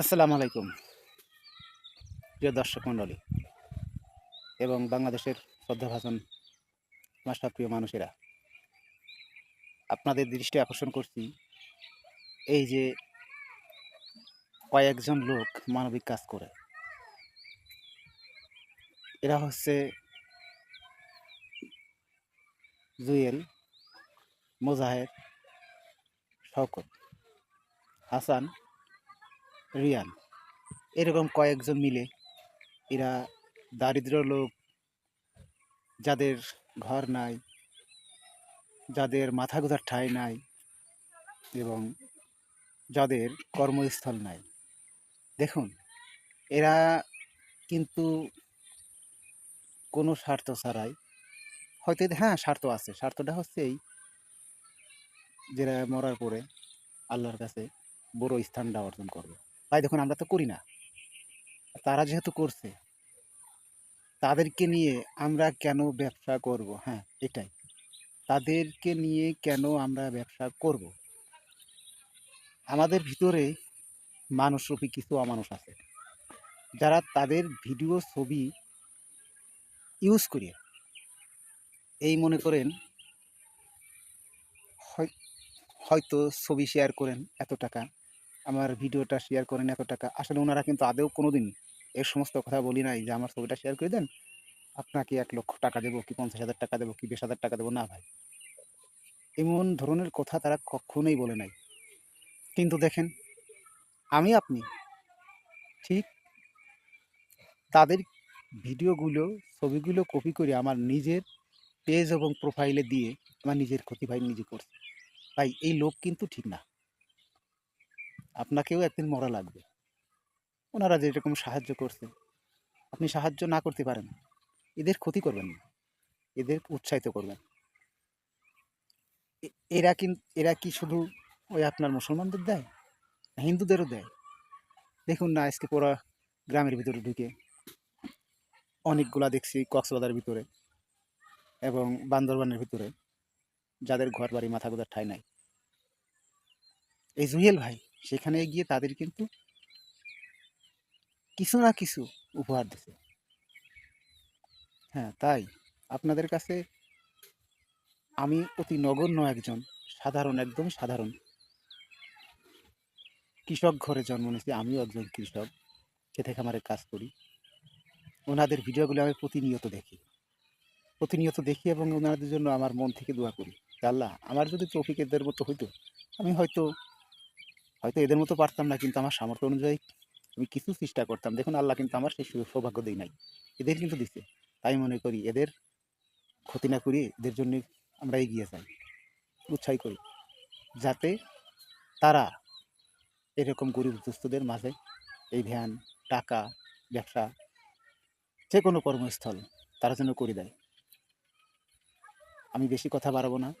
আসসালামু আলাইকুম। প্রিয় দর্শক মণ্ডলী এবং বাংলাদেশের শ্রদ্ধাভাজন আমার প্রিয় মানুষেরা, আপনাদের দৃষ্টি আকর্ষণ করছি এই যে কয়েকজন লোক মানবিক কাজ করে। এরা হচ্ছে জুয়েল মোজাহের শওকত, হাসান, রিয়ান এরকম কয়েকজন মিলে এরা দারিদ্র লোক যাদের ঘর নাই, যাদের মাথা গোজার ঠাঁই নাই এবং যাদের কর্মস্থল নাই। দেখুন, এরা কিন্তু কোনো স্বার্থ ছাড়াই হয়তো হ্যাঁ স্বার্থ আছে। স্বার্থটা হচ্ছে এই যেটা মরার পরে আল্লাহর কাছে বড় স্থানটা অর্জন করবে। তাই দেখুন, আমরা তো করি না। তারা যেহেতু করছে, তাদেরকে নিয়ে আমরা কেন ব্যবসা করব? হ্যাঁ এটাই। তাদেরকে নিয়ে কেন আমরা ব্যবসা করব? আমাদের ভিতরে মানুষরূপী কিছু অমানুষ আছে। যারা তাদের ভিডিও, ছবি ইউজ করিয়ে, এই মনে করেন হয়- হয়তো ছবি শেয়ার করেন এত টাকা, আমার ভিডিওটা শেয়ার করেন এত টাকা। আসলে ওনারা কিন্তু আদেও কোনো দিন এর সমস্ত কথা বলি নাই যে, আমার ছবিটা শেয়ার করে দেন, আপনাকে এক লক্ষ টাকা দেবো কি পঞ্চাশ হাজার টাকা দেবো কি বিশ হাজার টাকা দেবো? না ভাই। এমন ধরনের কথা তারা কখনোই বলে নাই। কিন্তু দেখেন, আমি, আপনি ঠিক তাদের ভিডিওগুলো, ছবিগুলো কপি করে আমার নিজের পেজ এবং প্রোফাইলে দিয়ে আমার নিজের ক্ষতি ভাই নিজে করছি। ভাই এই লোক কিন্তু ঠিক না। আপনাকেও একদিন মরা লাগবে। ওনারা যেরকম সাহায্য করছে, আপনি সাহায্য না করতে পারেন। এদের ক্ষতি করবেন না। এদের উৎসাহিত করবেন। এরা কিন্তু এরা কি শুধু ওই আপনার মুসলমানদের দেয়? হিন্দুদেরও দেয়? দেখুন না, আজকে পুরা গ্রামের ভিতরে ঢুকে অনেকগুলা দেখছি কক্সবাজারের ভিতরে এবং বান্দরবানের ভিতরে। যাদের ঘর বাড়ি মাথা গোদার ঠাই নাই। এই জুয়েল ভাই, সেখানে গিয়ে তাদের কিন্তু কিছু না কিছু উপহার দিছে। হ্যাঁ তাই আপনাদের কাছে আমি অতি নগণ্য একজন, সাধারণ, একদম সাধারণ কৃষক ঘরে জন্ম নিয়েছি। আমিও একজন কৃষক, খেতে খামারে কাজ করি। ওনাদের ভিডিওগুলো আমি প্রতিনিয়ত দেখি। প্রতিনিয়ত দেখি এবং ওনাদের জন্য আমার মন থেকে দোয়া করি। আল্লাহ আমার যদি তৌফিক এদের মতো হইতো, আমি হয়তো হয়তো এদের মতো পারতাম না, কিন্তু আমার সামর্থ্য অনুযায়ী আমি কিছু চেষ্টা করতাম। দেখুন, আল্লাহ কিন্তু আমার সেই সৌভাগ্য দেই নাই। এদের কিন্তু দিছে। তাই মনে করি এদের ক্ষতি না করি এদের জন্য আমরা এগিয়ে যাই। উৎসাহ করি। যাতে তারা এরকম গরিব দুস্থদের মাঝে এই ভ্যান, টাকা, ব্যবসা যে কোনো কর্মস্থল তারা যেন করে দেয়। আমি বেশি কথা বাড়াবো না।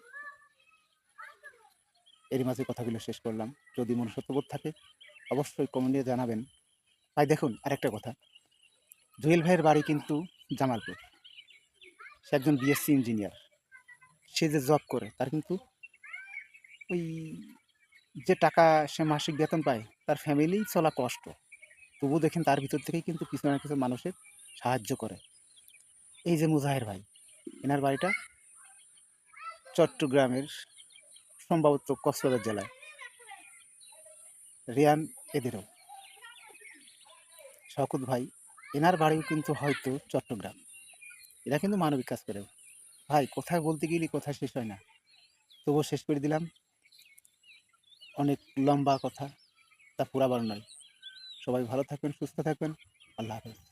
এর মাঝে কথাগুলো শেষ করলাম। যদি মনুষ্যত্ববোধ থাকে, অবশ্যই কমেন্টে জানাবেন। তাই দেখুন, আরেকটা কথা। জুয়েল ভাইয়ের বাড়ি কিন্তু জামালপুর। সে একজন বিএসসি ইঞ্জিনিয়ার সে যে জব করে, তার কিন্তু ওই যে টাকা সে মাসিক বেতন পায়, তার ফ্যামিলি চলা কষ্ট। তবু দেখেন, তার ভিতর থেকেই কিন্তু কিছু না কিছু মানুষের সাহায্য করে। এই যে মুজাহের ভাই, এনার বাড়িটা চট্টগ্রামের সম্ভবত কক্সবাজার জেলায়। রিয়ান এদেরও। শকুত ভাই, এনার বাড়িও কিন্তু হয়তো চট্টগ্রাম। এরা কিন্তু মানবিক কাজ করে ভাই কোথায় বলতে গেলে কথা শেষ হয় না। তবুও শেষ করে দিলাম। অনেক লম্বা কথা, তা পুরাবার নয়। সবাই ভালো থাকবেন, সুস্থ থাকবেন। আল্লাহ হাফেজ।